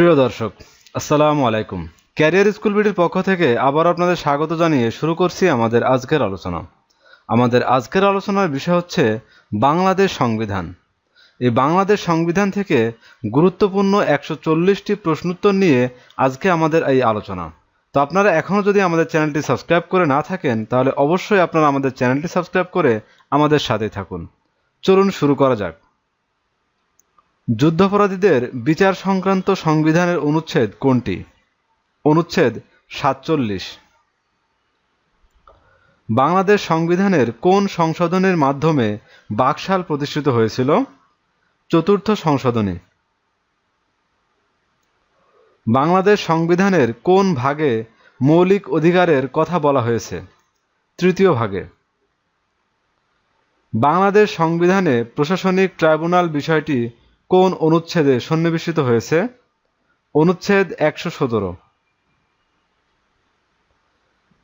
প্রিয় দর্শক, আসসালামু আলাইকুম। ক্যারিয়ার স্কুল বিডির পক্ষ থেকে আবার আপনাদের স্বাগত জানিয়ে শুরু করছি আমাদের আজকের আলোচনা। আমাদের আজকের আলোচনার বিষয় হচ্ছে বাংলাদেশ সংবিধান। এই বাংলাদেশ সংবিধান থেকে গুরুত্বপূর্ণ একশো চল্লিশটি প্রশ্নোত্তর নিয়ে আজকে আমাদের এই আলোচনা। তো আপনারা এখনও যদি আমাদের চ্যানেলটি সাবস্ক্রাইব করে না থাকেন, তাহলে অবশ্যই আপনারা আমাদের চ্যানেলটি সাবস্ক্রাইব করে আমাদের সাথে থাকুন। চলুন শুরু করা যাক। যুদ্ধাপরাধীদের বিচার সংক্রান্ত সংবিধানের অনুচ্ছেদ কোনটি? অনুচ্ছেদ সাতচল্লিশ। বাংলাদেশ সংবিধানের কোন সংশোধনের মাধ্যমে বাকশাল প্রতিষ্ঠিত হয়েছিল? চতুর্থ সংশোধনী। বাংলাদেশ সংবিধানের কোন ভাগে মৌলিক অধিকারের কথা বলা হয়েছে? তৃতীয় ভাগে। বাংলাদেশ সংবিধানে প্রশাসনিক ট্রাইব্যুনাল বিষয়টি কোন অনুচ্ছেদে সন্নিবেশিত হয়েছে? অনুচ্ছেদ একশো সতেরো।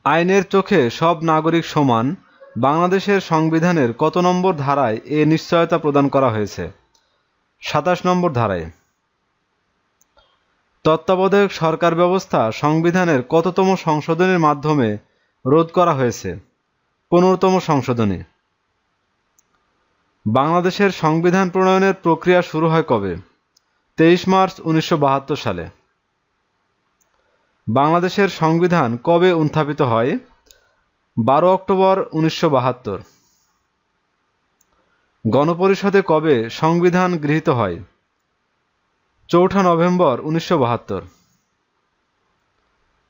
আইনের চোখে সব নাগরিক সমান, বাংলাদেশের সংবিধানের কত নম্বর ধারায় এ নিশ্চয়তা প্রদান করা হয়েছে? সাতাশ নম্বর ধারায়। তত্ত্বাবধায়ক সরকার ব্যবস্থা সংবিধানের কততম সংশোধনের মাধ্যমে রোধ করা হয়েছে? পনেরোতম সংশোধনী। বাংলাদেশের সংবিধান প্রণয়নের প্রক্রিয়া শুরু হয় কবে? তেইশ মার্চ উনিশশো বাহাত্তর সালে। বাংলাদেশের সংবিধান কবে উত্থাপিত হয়? বারো অক্টোবর উনিশশো বাহাত্তর। গণপরিষদে কবে সংবিধান গৃহীত হয়? চৌঠা নভেম্বর উনিশশো বাহাত্তর।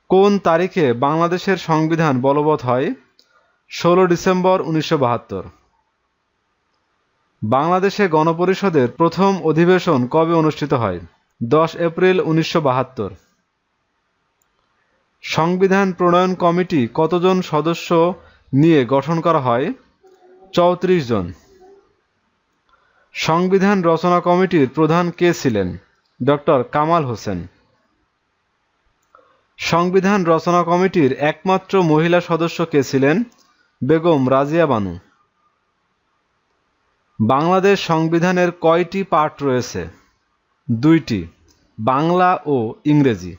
কোন তারিখে বাংলাদেশের সংবিধান বলবৎ হয়? ষোলো ডিসেম্বর উনিশশো বাহাত্তর। বাংলাদেশে গণপরিষদের প্রথম অধিবেশন কবে অনুষ্ঠিত হয়? দশ এপ্রিল উনিশশো বাহাত্তর। সংবিধান প্রণয়ন কমিটি কতজন সদস্য নিয়ে গঠন করা হয়? চৌত্রিশ জন। সংবিধান রচনা কমিটির প্রধান কে ছিলেন? ডক্টর কামাল হোসেন। সংবিধান রচনা কমিটির একমাত্র মহিলা সদস্য কে ছিলেন? বেগম রাজিয়া বানু। বাংলাদেশ সংবিধানের কয়টি পার্ট রয়েছে? দুইটি, বাংলা ও ইংরেজি।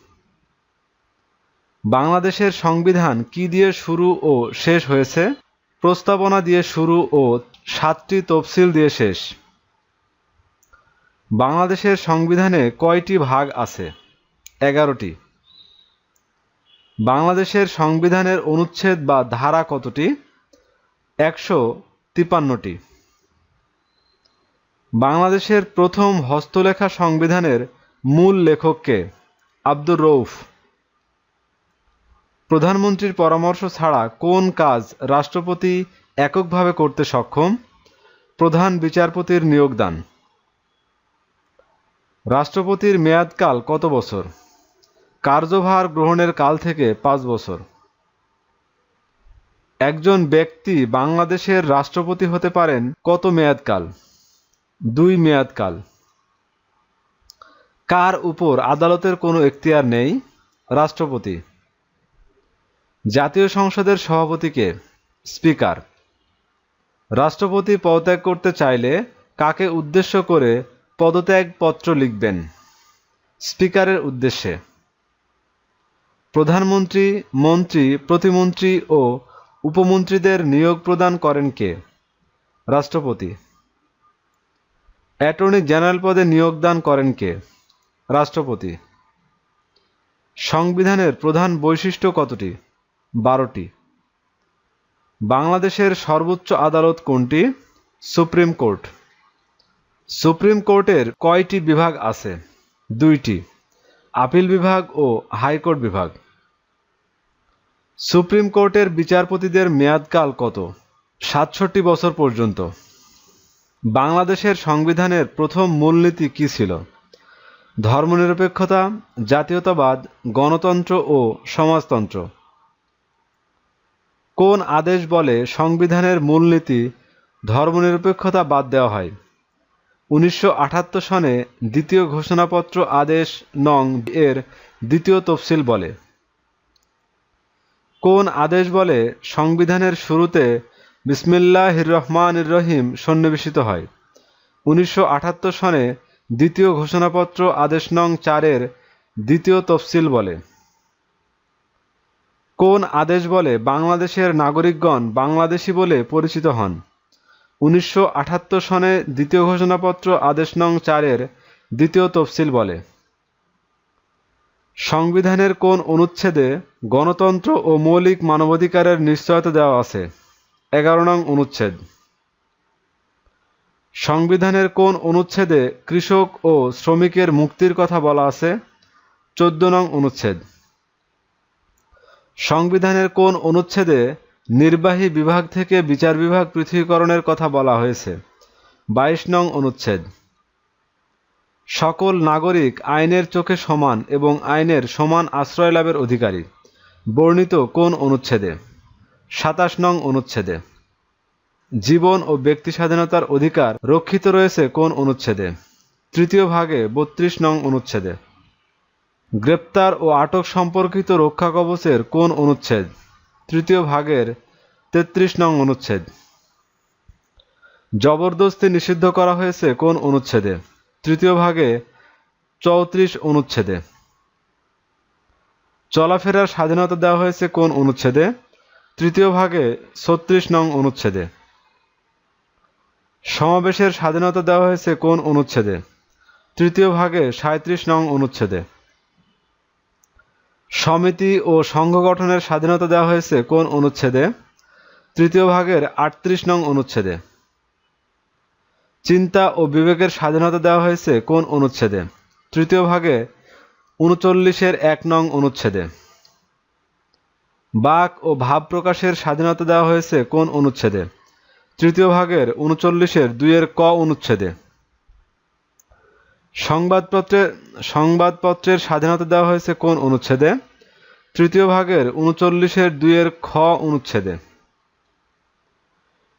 বাংলাদেশের সংবিধান কি দিয়ে শুরু ও শেষ হয়েছে? প্রস্তাবনা দিয়ে শুরু ও সাতটি তফসিল দিয়ে শেষ। বাংলাদেশের সংবিধানে কয়টি ভাগ আছে? এগারোটি। বাংলাদেশের সংবিধানের অনুচ্ছেদ বা ধারা কতটি? একশো তিপান্নটি বাংলাদেশের প্রথম হস্তলেখা সংবিধানের মূল লেখককে আব্দুর রৌফ প্রধানমন্ত্রীর পরামর্শ ছাড়া কোন কাজ রাষ্ট্রপতি এককভাবে করতে সক্ষম? প্রধান বিচারপতির নিয়োগদান। রাষ্ট্রপতির মেয়াদকাল কত বছর? কার্যভার গ্রহণের কাল থেকে পাঁচ বছর। একজন ব্যক্তি বাংলাদেশের রাষ্ট্রপতি হতে পারেন কত মেয়াদকাল? দুই মেয়াদকাল কার উপর আদালতের কোনো এখতিয়ার নেই? রাষ্ট্রপতি। জাতীয় সংসদের সভাপতিকে স্পিকার। রাষ্ট্রপতি পদত্যাগ করতে চাইলে কাকে উদ্দেশ্য করে পদত্যাগ পত্র লিখবেন? স্পিকারের উদ্দেশ্যে। প্রধানমন্ত্রী, মন্ত্রী, প্রতিমন্ত্রী ও উপমন্ত্রীদের নিয়োগ প্রদান করেন কে? রাষ্ট্রপতি। অ্যাটর্নি জেনারেল পদে নিয়োগদান করেন কে? রাষ্ট্রপতি। সংবিধানের প্রধান বৈশিষ্ট্য কতটি? বারোটি। বাংলাদেশের সর্বোচ্চ আদালত কোনটি? Supreme court. সুপ্রিম কোর্টের কয়টি বিভাগ আছে? দুইটি। আপিল বিভাগ ও হাইকোর্ট বিভাগ। সুপ্রিম কোর্টের বিচারপতিদের মেয়াদকাল কত? সাতষট্টি বছর পর্যন্ত। বাংলাদেশের সংবিধানের প্রথম মূলনীতি কী ছিল? ধর্মনিরপেক্ষতা, জাতীয়তাবাদ, গণতন্ত্র ও সমাজতন্ত্র। কোন আদেশ বলে সংবিধানের মূলনীতি ধর্মনিরপেক্ষতা বাদ দেওয়া হয়? উনিশশো আটাত্তর সনে দ্বিতীয় ঘোষণাপত্র আদেশ নং এর দ্বিতীয় তফসিল বলে। কোন আদেশ বলে সংবিধানের শুরুতে বিসমিল্লাহ রহমান রহিম সন্নিবেশিত হয়। উনিশশো আটাত্তর সনে দ্বিতীয় ঘোষণাপত্র আদেশ নং চারের দ্বিতীয় তফসিল বলে। কোন আদেশ বলে বাংলাদেশের নাগরিকগণ বাংলাদেশি বলে পরিচিত হন? উনিশশো আটাত্তর সনে দ্বিতীয় ঘোষণাপত্র আদেশ নং চারের দ্বিতীয় তফসিল বলে। সংবিধানের কোন অনুচ্ছেদে গণতন্ত্র ও মৌলিক মানবাধিকারের নিশ্চয়তা দেওয়া আছে? এগারো নং অনুচ্ছেদ। সংবিধানের কোন অনুচ্ছেদে কৃষক ও শ্রমিকের মুক্তির কথা বলা আছে? চোদ্দ নং অনুচ্ছেদ। সংবিধানের কোন অনুচ্ছেদে নির্বাহী বিভাগ থেকে বিচার বিভাগ পৃথকীকরণের কথা বলা হয়েছে? বাইশ নং অনুচ্ছেদ। সকল নাগরিক আইনের চোখে সমান এবং আইনের সমান আশ্রয় লাভের অধিকারী। বর্ণিত কোন অনুচ্ছেদে? সাতাশ নং অনুচ্ছেদে। জীবন ও ব্যক্তি স্বাধীনতার অধিকার রক্ষিত রয়েছে কোন অনুচ্ছেদে? তৃতীয় ভাগে বত্রিশ নং অনুচ্ছেদে। গ্রেপ্তার ও আটক সম্পর্কিত রক্ষা কবচের কোন অনুচ্ছেদ? তৃতীয় ভাগের তেত্রিশ নং অনুচ্ছেদ। জবরদস্তি নিষিদ্ধ করা হয়েছে কোন অনুচ্ছেদে? তৃতীয় ভাগে চৌত্রিশ অনুচ্ছেদে। চলাফেরার স্বাধীনতা দেওয়া হয়েছে কোন অনুচ্ছেদে? তৃতীয় ভাগে ছত্রিশ নং অনুচ্ছেদে। সমাবেশের স্বাধীনতা দেওয়া হয়েছে কোন অনুচ্ছেদে? তৃতীয় ভাগে সাঁত্রিশ নং অনুচ্ছেদে। সমিতি ও সংঘ গঠনের স্বাধীনতা দেওয়া হয়েছে কোন অনুচ্ছেদে? তৃতীয় ভাগের আটত্রিশ নং অনুচ্ছেদে। চিন্তা ও বিবেকের স্বাধীনতা দেওয়া হয়েছে কোন অনুচ্ছেদে? তৃতীয় ভাগে উনচল্লিশের এক নং অনুচ্ছেদে। বাক ও ভাব প্রকাশের স্বাধীনতা দেওয়া হয়েছে কোন অনুচ্ছেদে? তৃতীয় ভাগের উনচল্লিশের দুইয়ের ক অনুচ্ছেদে। সংবাদপত্রের সংবাদপত্রের স্বাধীনতা দেওয়া হয়েছে কোন অনুচ্ছেদে? তৃতীয় ভাগের উনচল্লিশের দুইয়ের খ অনুচ্ছেদে।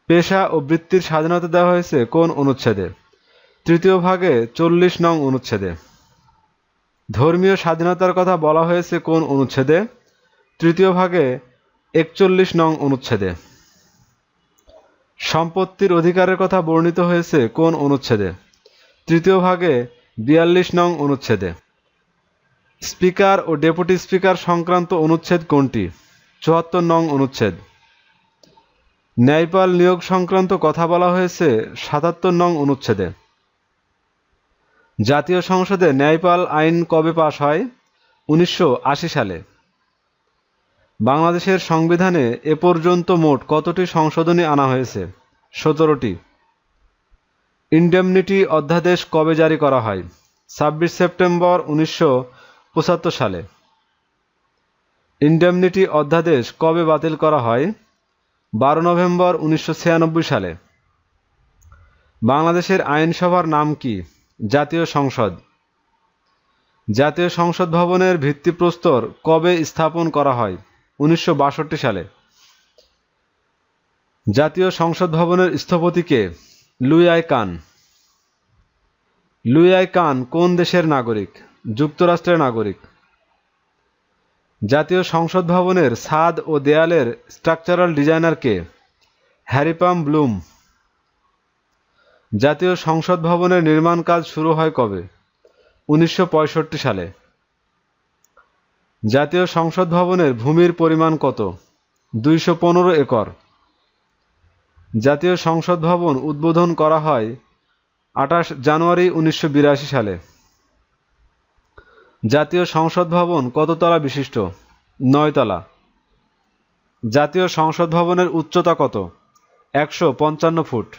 পেশা ও বৃত্তির স্বাধীনতা দেওয়া হয়েছে কোন অনুচ্ছেদে? তৃতীয় ভাগে চল্লিশ নং অনুচ্ছেদে। ধর্মীয় স্বাধীনতার কথা বলা হয়েছে কোন অনুচ্ছেদে? তৃতীয় ভাগে একচল্লিশ নং অনুচ্ছেদে। সম্পত্তির অধিকারের কথা বর্ণিত হয়েছে কোন অনুচ্ছেদে? তৃতীয় ভাগে বিয়াল্লিশ নং অনুচ্ছেদে। স্পিকার ও ডেপুটি স্পিকার সংক্রান্ত অনুচ্ছেদ কোনটি? চুয়াত্তর নং অনুচ্ছেদ। ন্যায়পাল নিয়োগ সংক্রান্ত কথা বলা হয়েছে সাতাত্তর নং অনুচ্ছেদে। জাতীয় সংসদে ন্যায়পাল আইন কবে পাশ হয়? উনিশশো আশি সালে। বাংলাদেশের সংবিধানে এ পর্যন্ত মোট কতটি সংশোধনী আনা হয়েছে? সতেরোটি। ইন্ডেমনিটি অধ্যাদেশ কবে জারি করা হয়? ছাব্বিশ সেপ্টেম্বর উনিশশো পঁচাত্তর সালে। ইন্ডেমনিটি অধ্যাদেশ কবে বাতিল করা হয়? বারো নভেম্বর উনিশশো ছিয়ানব্বই সালে। বাংলাদেশের আইনসভার নাম কি? জাতীয় সংসদ। জাতীয় সংসদ ভবনের ভিত্তিপ্রস্তর কবে স্থাপন করা হয়? উনিশশো বাষট্টি সালে। জাতীয় সংসদ ভবনের স্থপতি কে লুইয়াই কান। লুইয়াই কান কোন দেশের নাগরিক? যুক্তরাষ্ট্রের নাগরিক। জাতীয় সংসদ ভবনের ছাদ ও দেয়ালের স্ট্রাকচারাল ডিজাইনার কে হ্যারিপাম ব্লুম। জাতীয় সংসদ ভবনের নির্মাণ কাজ শুরু হয় কবে? উনিশশো পঁয়ষট্টি সালে। জাতীয় সংসদ ভবনের ভূমির পরিমাণ কত? দুইশো পনেরো একর। জাতীয় সংসদ ভবন উদ্বোধন করা হয় আঠাশ জানুয়ারি উনিশশো বিরাশি সালে। জাতীয় সংসদ ভবন কততলা বিশিষ্ট? নয়তলা। জাতীয় সংসদ ভবনের উচ্চতা কত? একশো পঞ্চান্ন ফুট।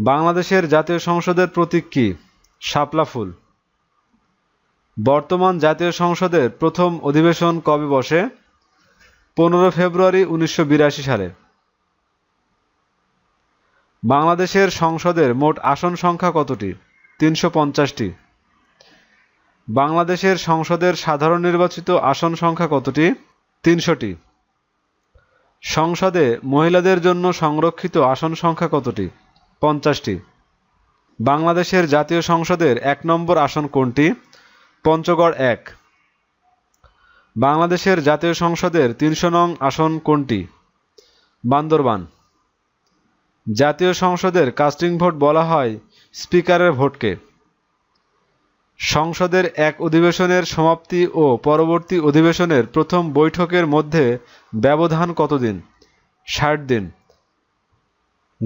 বাংলাদেশের জাতীয় সংসদের প্রতীক কি? শাপলা ফুল। বর্তমান জাতীয় সংসদের প্রথম অধিবেশন কবে বসে? পনেরো ফেব্রুয়ারি উনিশশো বিরাশি সালে। বাংলাদেশের সংসদের মোট আসন সংখ্যা কতটি? তিনশো পঞ্চাশটি। বাংলাদেশের সংসদের সাধারণ নির্বাচিত আসন সংখ্যা কতটি? তিনশোটি। সংসদে মহিলাদের জন্য সংরক্ষিত আসন সংখ্যা কতটি? পঞ্চাশটি। বাংলাদেশের জাতীয় সংসদের এক নম্বর আসন কোনটি? পঞ্চগড় এক। বাংলাদেশের জাতীয় সংসদের তিনশো নং আসন কোনটি? বান্দরবান। জাতীয় সংসদের কাস্টিং ভোট বলা হয় স্পিকারের ভোটকে। সংসদের এক অধিবেশনের সমাপ্তি ও পরবর্তী অধিবেশনের প্রথম বৈঠকের মধ্যে ব্যবধান কতদিন? ষাট দিন।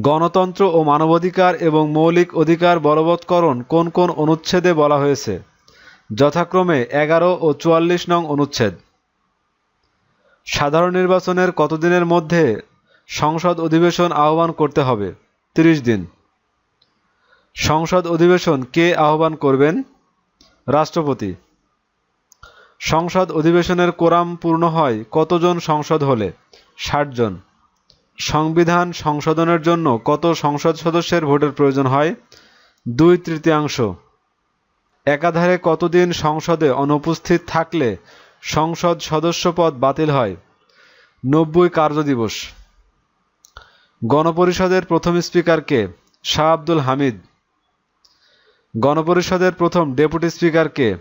গণতন্ত্র ও মানবাধিকার এবং মৌলিক অধিকার বলবৎকরণ কোন কোন অনুচ্ছেদে বলা হয়েছে? যথাক্রমে এগারো ও চুয়াল্লিশ নং অনুচ্ছেদ। সাধারণ নির্বাচনের কতদিনের মধ্যে সংসদ অধিবেশন আহ্বান করতে হবে? তিরিশ দিন। সংসদ অধিবেশন কে আহ্বান করবেন? রাষ্ট্রপতি। সংসদ অধিবেশনের কোরাম পূর্ণ হয় কতজন সংসদ হলে? ষাট জন। সংবিধান সংশোধনের জন্য কত সংসদ সদস্যের ভোটের প্রয়োজন হয়? দুই তৃতীয়াংশ। একাধারে কতদিন সংসদে অনুপস্থিত থাকলে সংসদ সদস্য পদ বাতিল হয়? নব্বই কার্যদিবস। গণপরিষদের প্রথম স্পিকার কে? শাহ আব্দুল হামিদ। গণপরিষদের প্রথম ডেপুটি স্পিকার কে?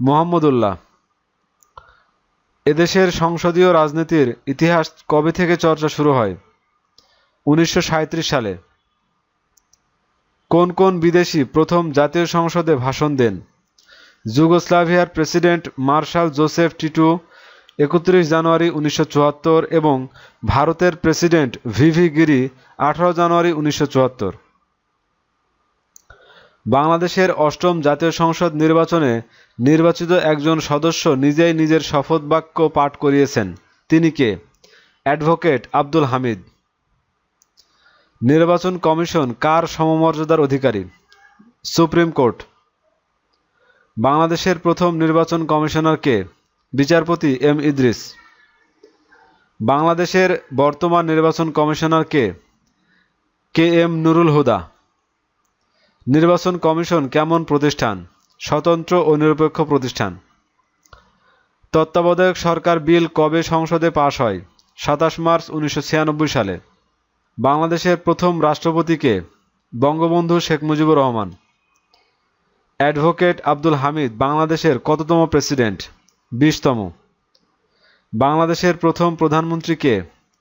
মোহাম্মদুল্লাহ। এদেশের সংসদীয় রাজনীতির ইতিহাস কবে থেকে চর্চা শুরু হয়? উনিশশো সাঁইত্রিশ সালে। কোন কোন বিদেশি প্রথম জাতীয় সংসদে ভাষণ দেন? যুগোস্লাভিয়ার প্রেসিডেন্ট মার্শাল জোসেফ টিটু, একত্রিশ জানুয়ারি উনিশশো চুয়াত্তর এবং ভারতের প্রেসিডেন্ট ভিভি গিরি, আঠারো জানুয়ারি উনিশশো চুয়াত্তর। বাংলাদেশের অষ্টম জাতীয় সংসদ নির্বাচনে নির্বাচিত একজন সদস্য নিজেই নিজের শপথ বাক্য পাঠ করিয়েছেন। তিনি কে? অ্যাডভোকেট আব্দুল হামিদ। নির্বাচন কমিশন কার সমমর্যাদার অধিকারী? Supreme court. বাংলাদেশের প্রথম নির্বাচন কমিশনার কে? বিচারপতি এম ইদ্রিস। বাংলাদেশের বর্তমান নির্বাচন কমিশনার কে? K M Nurul Huda. নির্বাচন কমিশন কেমন প্রতিষ্ঠান? স্বতন্ত্র ও নিরপেক্ষ প্রতিষ্ঠান। তত্ত্বাবধায়ক সরকার বিল কবে সংসদে পাশ হয়? সাতাশ মার্চ উনিশশো ছিয়ানব্বই সালে। বাংলাদেশের প্রথম রাষ্ট্রপতিকে বঙ্গবন্ধু শেখ মুজিবুর রহমান, অ্যাডভোকেট আব্দুল হামিদ, বাংলাদেশের কততম প্রেসিডেন্ট, বিশতম। বাংলাদেশের প্রথম প্রধানমন্ত্রী কে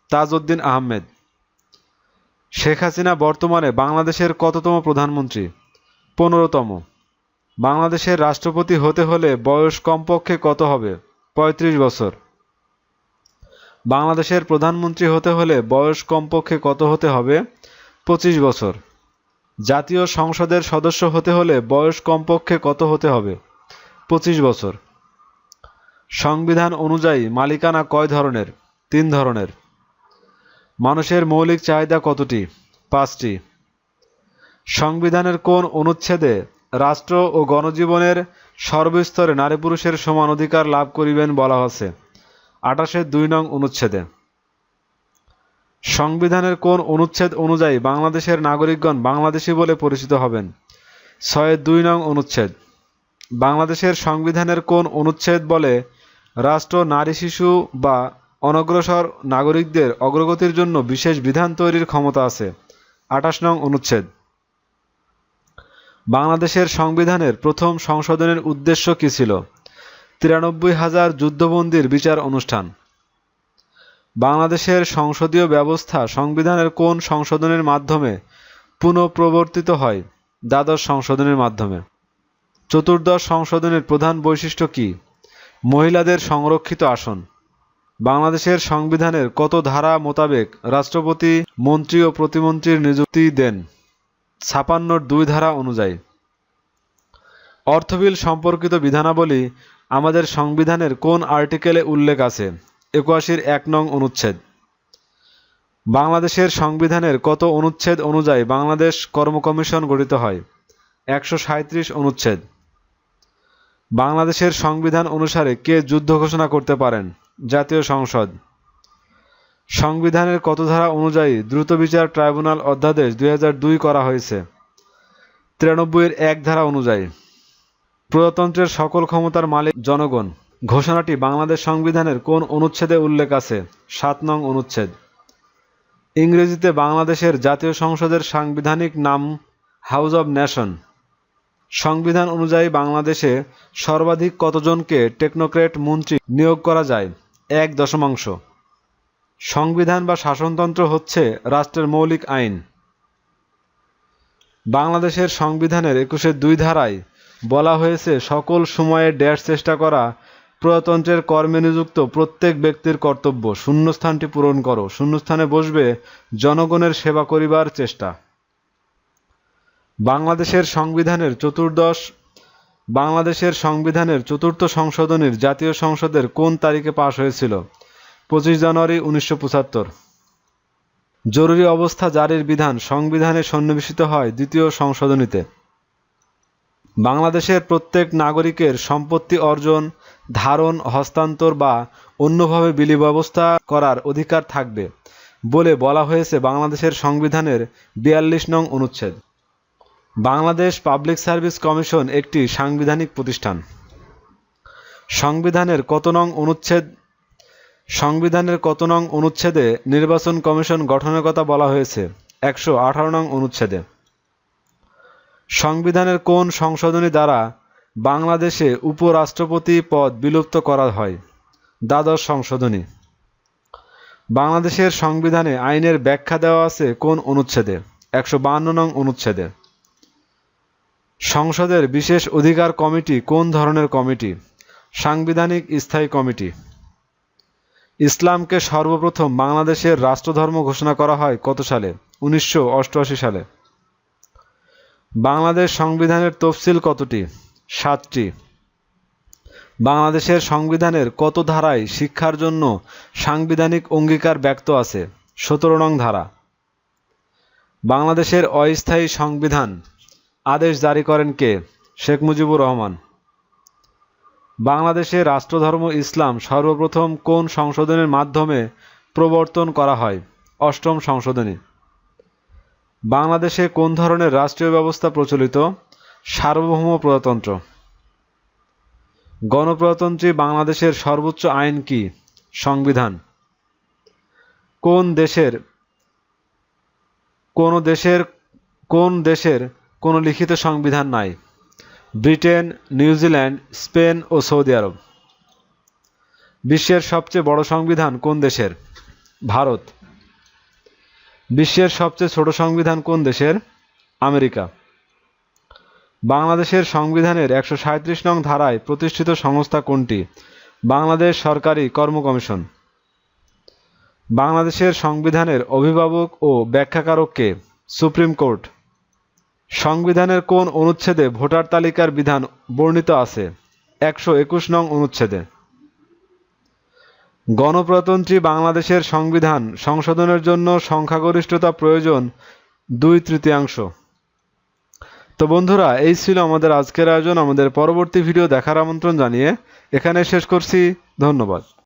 তাজউদ্দিন আহমেদ। শেখ হাসিনা বর্তমানে বাংলাদেশের কততম প্রধানমন্ত্রী, পনেরোতম। বাংলাদেশের রাষ্ট্রপতি হতে হলে বয়স কমপক্ষে কত হবে? পঁয়ত্রিশ বছর। বাংলাদেশের প্রধানমন্ত্রী হতে হলে বয়স কমপক্ষে কত হতে হবে? পঁচিশ বছর। জাতীয় সংসদের সদস্য হতে হলে বয়স কমপক্ষে কত হতে হবে? পঁচিশ বছর। সংবিধান অনুযায়ী মালিকানা কয় ধরনের? তিন ধরনের। মানুষের মৌলিক চাহিদা কতটি? পাঁচটি। সংবিধানের কোন অনুচ্ছেদে রাষ্ট্র ও গণজীবনের সর্বস্তরে নারী পুরুষের সমান অধিকার লাভ করিবেন বলা হচ্ছে আঠাশের দুই নং অনুচ্ছেদে। সংবিধানের কোন অনুচ্ছেদ অনুযায়ী বাংলাদেশের নাগরিকগণ বাংলাদেশী বলে পরিচিত হবেন? ছয়ের দুই নং অনুচ্ছেদ। বাংলাদেশের সংবিধানের কোন অনুচ্ছেদ বলে রাষ্ট্র, নারী, শিশু বা অনগ্রসর নাগরিকদের অগ্রগতির জন্য বিশেষ বিধান তৈরির ক্ষমতা আছে? আঠাশ নং অনুচ্ছেদ। বাংলাদেশের সংবিধানের প্রথম সংশোধনের উদ্দেশ্য কী ছিল? তিরানব্বই হাজার যুদ্ধবন্দির বিচার অনুষ্ঠান। বাংলাদেশের সংসদীয় ব্যবস্থা সংবিধানের কোন সংশোধনের মাধ্যমে পুনঃপ্রবর্তিত হয়? দ্বাদশ সংশোধনের মাধ্যমে। চতুর্দশ সংশোধনের প্রধান বৈশিষ্ট্য কি? মহিলাদের সংরক্ষিত আসন। বাংলাদেশের সংবিধানের কত ধারা মোতাবেক রাষ্ট্রপতি, মন্ত্রী ও প্রতিমন্ত্রীর নিযুক্তি দেন? ছাপান্নর দুই ধারা অনুযায়ী। অর্থবিল সম্পর্কিত বিধানাবলী আমাদের সংবিধানের কোন আর্টিকেলে উল্লেখ আছে? একুয়াশির এক নং অনুচ্ছেদ। বাংলাদেশের সংবিধানের কত অনুচ্ছেদ অনুযায়ী বাংলাদেশ কর্ম কমিশন গঠিত হয়? একশো সাঁত্রিশ অনুচ্ছেদ। বাংলাদেশের সংবিধান অনুসারে কে যুদ্ধ ঘোষণা করতে পারেন? জাতীয় সংসদ। সংবিধানের কত ধারা অনুযায়ী দ্রুত বিচার ট্রাইব্যুনাল অধ্যাদেশ দুই হাজার দুই করা হয়েছে? তিরানব্বইয়ের এক ধারা অনুযায়ী। প্রজাতন্ত্রের সকল ক্ষমতার মালিক জনগণ। ঘোষণাটি বাংলাদেশ সংবিধানের কোন অনুচ্ছেদে উল্লেখ আছে? সাত নং অনুচ্ছেদ। ইংরেজিতে বাংলাদেশের জাতীয় সংসদের সাংবিধানিক নাম হাউস অব নেশন সংবিধান অনুযায়ী বাংলাদেশে সর্বাধিক কতজনকে টেকনোক্রেট মন্ত্রী নিয়োগ করা যায়? এক দশমাংশ। সংবিধান বা শাসনতন্ত্র হচ্ছে রাষ্ট্রের মৌলিক আইন। বাংলাদেশের সংবিধানের একুশের দুই ধারায় বলা হয়েছে, সকল সময়ে ড্যাশ চেষ্টা করা প্রজাতন্ত্রের কর্মে নিযুক্ত প্রত্যেক ব্যক্তির কর্তব্য। শূন্যস্থানটি পূরণ করো। শূন্যস্থানে বসবে জনগণের সেবা করিবার চেষ্টা। বাংলাদেশের সংবিধানের চতুর্দশ, বাংলাদেশের সংবিধানের চতুর্থ সংশোধনীর জাতীয় সংসদের কোন তারিখে পাশ হয়েছিল? পঁচিশ জানুয়ারি উনিশশো পঁচাত্তর। জরুরি অবস্থা জারির বিধান সংবিধানে সন্নিবেশিত হয় দ্বিতীয় সংশোধনীতে। বাংলাদেশের প্রত্যেক নাগরিকের সম্পত্তি অর্জন, ধারণ, হস্তান্তর বা অন্যভাবে বিলি ব্যবস্থা করার অধিকার থাকবে বলে বলা হয়েছে বাংলাদেশের সংবিধানের বিয়াল্লিশ নং অনুচ্ছেদ। বাংলাদেশ পাবলিক সার্ভিস কমিশন একটি সাংবিধানিক প্রতিষ্ঠান। সংবিধানের কত নং অনুচ্ছেদ? সংবিধানের কত নং অনুচ্ছেদে নির্বাচন কমিশন গঠনের কথা বলা হয়েছে একশো আঠারো নং অনুচ্ছেদে। সংবিধানের কোন সংশোধনী দ্বারা বাংলাদেশে উপরাষ্ট্রপতি পদ বিলুপ্ত করা হয়? দ্বাদশ সংশোধনী। বাংলাদেশের সংবিধানে আইনের ব্যাখ্যা দেওয়া আছে কোন অনুচ্ছেদে? একশো বাহান্ন নং অনুচ্ছেদে। সংসদের বিশেষ অধিকার কমিটি কোন ধরনের কমিটি? সাংবিধানিক স্থায়ী কমিটি। ইসলামকে সর্বপ্রথম বাংলাদেশের রাষ্ট্রধর্ম ঘোষণা করা হয় কত সালে? উনিশশো অষ্টআশি সালে। বাংলাদেশ সংবিধানের তফসিল কতটি? সাতটি। বাংলাদেশের সংবিধানের কত ধারায় শিক্ষার জন্য সাংবিধানিক অঙ্গীকার ব্যক্ত আছে? সতেরো নং ধারা। বাংলাদেশের অস্থায়ী সংবিধান আদেশ জারি করেন কে? শেখ মুজিবুর রহমান। বাংলাদেশে রাষ্ট্রধর্ম ইসলাম সর্বপ্রথম কোন সংশোধনের মাধ্যমে প্রবর্তন করা হয়? অষ্টম সংশোধনী। বাংলাদেশে কোন ধরনের রাষ্ট্রীয় ব্যবস্থা প্রচলিত? সার্বভৌম প্রজাতন্ত্র। গণপ্রজাতন্ত্রী বাংলাদেশের সর্বোচ্চ আইন কি? সংবিধান। কোন দেশের কোন দেশের কোন দেশের কোনো লিখিত সংবিধান নাই? ব্রিটেন নিউজিল্যান্ড স্পেন ও সৌদি আরব। বিশ্বের সবচেয়ে বড় সংবিধান কোন দেশের? ভারত। বিশ্বের সবচেয়ে ছোট সংবিধান কোন দেশের? আমেরিকা। বাংলাদেশের সংবিধানের একশো সাঁত্রিশ নং ধারায় প্রতিষ্ঠিত সংস্থা কোনটি? বাংলাদেশ সরকারি কর্ম কমিশন। বাংলাদেশের সংবিধানের অভিভাবক ও ব্যাখ্যাকারককে সুপ্রিম কোর্ট। সংবিধানের কোন অনুচ্ছেদে ভোটার তালিকার বিধান বর্ণিত আছে? একশো একুশ নং অনুচ্ছেদে। গণপ্রজাতন্ত্রী বাংলাদেশের সংবিধান সংশোধনের জন্য সংখ্যাগরিষ্ঠতা প্রয়োজন দুই তৃতীয়াংশ। তো বন্ধুরা, এই ছিল আমাদের আজকের আয়োজন। আমাদের পরবর্তী ভিডিও দেখার আমন্ত্রণ জানিয়ে এখানে শেষ করছি। ধন্যবাদ।